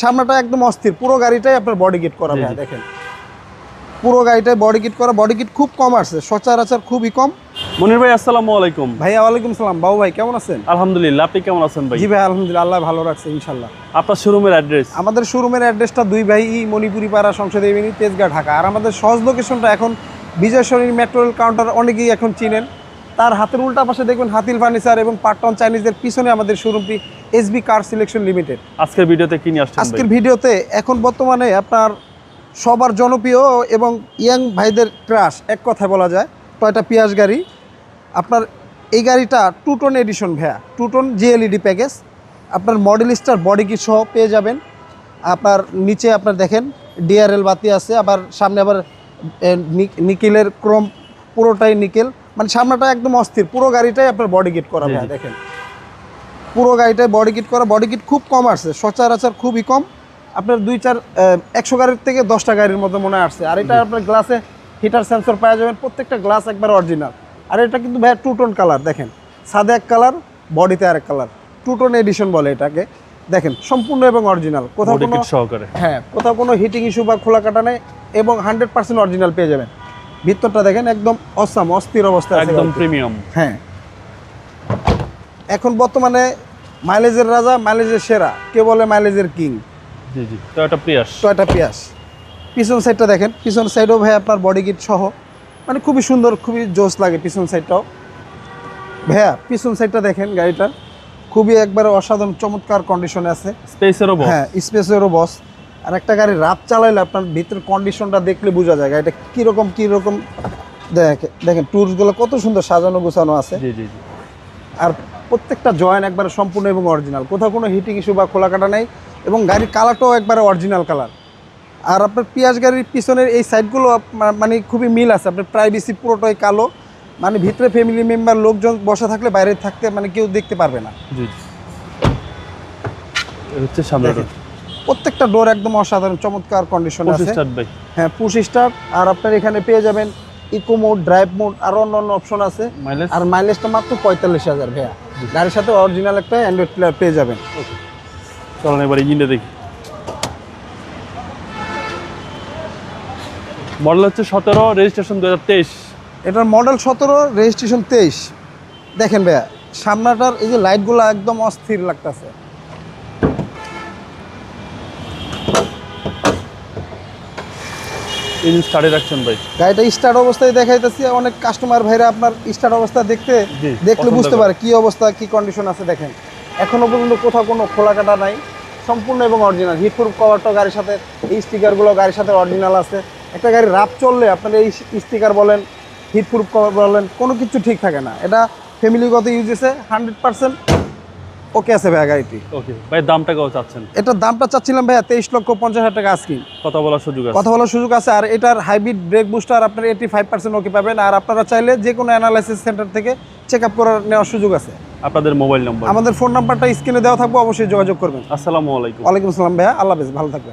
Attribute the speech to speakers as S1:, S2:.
S1: সামনেটা একদম অস্থির। পুরো গাড়িটাই আপনার বডি কিট করা ভাই দেখেন। পুরো গাড়িটাই বডি কিট করা। বডি কিট খুব কম আসছে সচরাচর খুবই কম।
S2: মনির ভাই আসসালামু আলাইকুম।
S1: ভাইয়া ওয়ালাইকুম সালাম। বাবু ভাই কেমন আছেন?
S2: আলহামদুলিল্লাহ আপনি কেমন আছেন ভাই?
S1: জি ভাই আলহামদুলিল্লাহ আল্লাহ ভালো রাখছে ইনশাল্লাহ
S2: আপনার শোরুমের অ্যাড্রেস
S1: আমাদের শোরুমের অ্যাড্রেসটা দুই ভাই মণিপুরি পাড়া সংসদ এভিনি তেজগাঁ ঢাকা। আর আমাদের সহজ লোকেশনটা এখন Bijoy Sarani metro rail counter অনেকেই এখন চিনেন। তার হাতের উল্টা পাশে দেখবেন হাতিল ফার্নিচার এবং পাটন চাইনিজের পিছনে আমাদের শোরুমটি এসবি কার সিলেকশন লিমিটেড।
S2: আজকের ভিডিওতে কি নিয়ে আসছেন
S1: আজকের ভিডিওতে এখন বর্তমানে আপনার সবার জনপ্রিয় এবং ইয়াং ভাইদের ক্রাশ এক কথায় বলা যায় টয়টা পিয়াস গাড়ি। আপনার এই গাড়িটা টু টুটন এডিশন ভ্যা টুটন জিএলইডি প্যাকেজ আপনার মডেল স্টার বডি কিট সহ পেয়ে যাবেন। আপনার নিচে আপনার দেখেন ডিআরএল বাতি আছে আবার সামনে আবার নিকেলের ক্রোম পুরোটাই নিকেল। মানে সামনেটা একদম অস্থির। পুরো গাড়িটাই আপনার বডি কিট করা ভাইয়া দেখেন। পুরো গাড়িটায় বডি কিট করা। বডি কিট খুব কম আসছে সচরাচর খুবই কম। আপনার দুই চার একশো গাড়ির থেকে দশটা গাড়ির মতো মনে হয় আসছে। আর এটা আপনার গ্লাসে হিটার সেন্সর পাওয়া যাবেন প্রত্যেকটা গ্লাস একবার অরিজিনাল আর এটা কিন্তু ভাই টু টোন কালার দেখেন। সাদা এক কালার বডিতে আরেক কালার টু টোন এডিশন বলে এটাকে। দেখেন সম্পূর্ণ এবং অরিজিনাল কোথাও কোনো
S2: সহকারে।
S1: হ্যাঁ কোথাও কোনো হিটিং ইস্যু বা খোলা কাটা নেই এবং হান্ড্রেড পার্সেন্ট অরিজিনাল পেয়ে যাবেন। ভিতরটা দেখেন একদম অসাম অস্থির অবস্থা
S2: একদম প্রিমিয়াম।
S1: হ্যাঁ। এখন বর্তমানে মাইলেজের রাজা মাইলেজের সেরা। কে বলে মাইলেজের কিং?
S2: জি জি টয়োটা প্রিয়াস
S1: টয়টা পিয়াস পিছন সাইডটা দেখেন। পিছন সাইডও ভাই আপনার বডি কিট সহ। মানে খুবই সুন্দর খুবই জোস লাগে পিছন সাইডটাও ভাইয়া পিছন সাইডটা দেখেন গাড়িটার। খুবই একবারে অসাধারণ চমৎকার কন্ডিশনে আছে।
S2: স্পেসেরও বস
S1: হ্যাঁ স্পেসেরও বস আর একটা গাড়ি রাত চালাইলে আপনার ভিতরের কন্ডিশনটা দেখলে বোঝা যায় গাড়িটা কীরকম কীরকম দেখে দেখেন টুলসগুলো কত সুন্দর সাজানো গোছানো আছে। আর প্রত্যেকটা জয়েন একবারে সম্পূর্ণ এবং অরিজিনাল কোথাও কোনো হিটিং ইস্যু বা খোলা কাটা নেই এবং গাড়ির কালারটাও একবারে অরিজিনাল কালার আর আপনার পিয়াজ গাড়ির পিছনের এই সাইডগুলো মানে খুবই মিল আছে আপনার প্রাইভেসি পুরোটাই কালো। মানে ভিতরে ফ্যামিলি মেম্বার লোকজন বসা থাকলে বাইরে থাকতে মানে কেউ দেখতে পারবে না।
S2: হচ্ছে সামনে
S1: প্রত্যেকটা ডোর একদম অসাধারণ চমৎকার কন্ডিশন আছে। হ্যাঁ পুশ স্টার আর আপনার এখানে পেয়ে যাবেন ইকো মোড ড্রাইভ মোড আরও অন্য অন্য অপশন আছে।
S2: মাইলেজ
S1: আর মাইলেজটা মাত্র পঁয়তাল্লিশ হাজার ভাইয়া। গাড়ির সাথে অরিজিনাল একটা অ্যান্ড্রয়েড প্লেয়ার পেয়ে যাবেন।
S2: চলেন এবার ইঞ্জিনটা দেখি। মডেল হচ্ছে সতেরো রেজিস্ট্রেশন দু হাজার তেইশ।
S1: এটার মডেল সতেরো রেজিস্ট্রেশন তেইশ। দেখেন ভাইয়া সামনাটার এই যে লাইটগুলো একদম অস্থির লাগতেছে।
S2: ইঞ্জিন স্টার্টে রাখছেন ভাই?
S1: গাড়িটা স্টার্ট অবস্থায় দেখাইতেছি অনেক কাস্টমার ভাইরা আপনার স্টার্ট অবস্থা দেখতে দেখলে বুঝতে পারে কি অবস্থা কি কন্ডিশন আছে দেখেন। এখনও পর্যন্ত কোথাও কোনো খোলা কাটা নাই সম্পূর্ণ এবং অরিজিনাল হিটপ্রুফ কভারটা গাড়ির সাথে এই স্টিকারগুলো গাড়ির সাথে অরিজিনাল আছে। একটা গাড়ি রাপ চললে আপনার এই স্টিকার বলেন হিটপ্রুফ কভার বলেন কোনো কিছু ঠিক থাকে না। এটা ফ্যামিলিগত ইউজ আছে হান্ড্রেড পার্সেন্ট ওকে আছে ভাইয়া গাড়িটি।
S2: ওকে ভাই দামটা কত চাচ্ছেন?
S1: এটার দামটা চাচ্ছিলাম ভাইয়া তেইশ লক্ষ পঞ্চাশ হাজার টাকা আজকে
S2: কথা বলার সুযোগ আছে।
S1: কথা বলার সুযোগ আছে আর এটার হাইব্রিড ব্রেক বুস্টার আপনার এইটি ফাইভ পার্সেন্ট ওকে পাবেন আর আপনারা চাইলে যে কোনো অ্যানালাইসিস সেন্টার থেকে চেক আপ করার নেওয়ার সুযোগ আছে।
S2: আপনাদের মোবাইল নম্বর
S1: আমাদের ফোন নাম্বারটা স্ক্রিনে দেওয়া থাকব অবশ্যই যোগাযোগ করবেন।
S2: আসসালামু আলাইকুম।
S1: ওয়ালাইকুম আসসালাম ভাইয়া আল্লাহ হাফেজ ভালো থাকবেন।